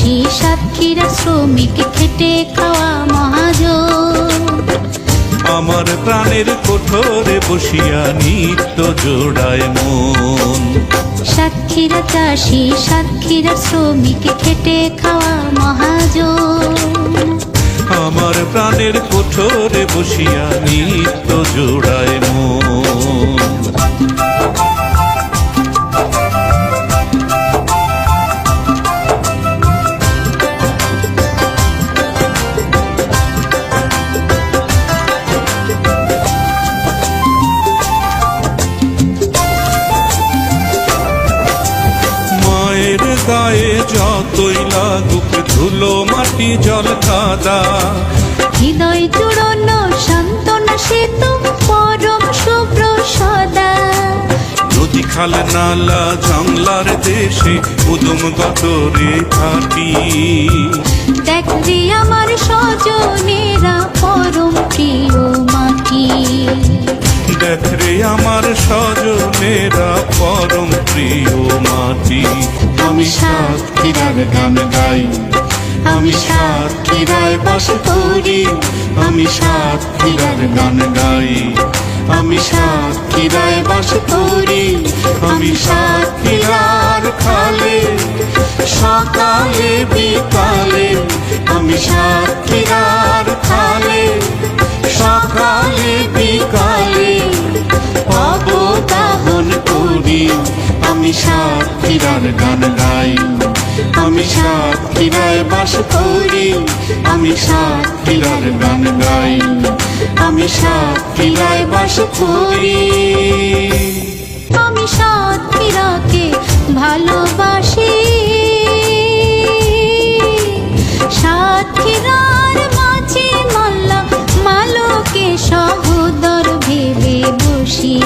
সাক্ষীরা শ্রমিক খেটে খাওয়া মহাজন। আমার প্রাণের কোঠরে বসিয়া নিত্য জোড়ায় মন। সাক্ষীরা চাষি সাক্ষীরা শ্রমিক খেটে খাওয়া মহাজন। আমার প্রাণের কোঠরে বসিয়া নিত্য জোড়ায় মন। গায়ে যতই লাগুক ধুলো মাটি জল কাদা হৃদয় জুড়ন সান্ত্বনা সেতু পরম শুভ্র সদা। নদী খাল নালা জংলার দেশে উদম গতরে থাকি। দেখবে আমার স্বজনেরা পরম প্রিয় মাটি। দেখ রে আমার স্বজনেরা আমি সাতক্ষীরার গান গাই। আমি সাতক্ষীরায় বাস করি। আমি সাতক্ষীরার গান গাই। আমি সাতক্ষীরায় বাস করি। আমি সাতক্ষীরার খালে, সকালে বিকালে। আমি সাতক্ষীরার খালে আমি সাত কিরার গান গাই। আমি সাত কিরায় বাস করি। আমি সাত কিরার গান গাই। আমি সাত কিরায় বাস করি। আমি সাত কিরাকে ভালোবাসি। সাতক্ষীরার মাঝে মাল্লা, মালকে সহদর ভেবে বসি।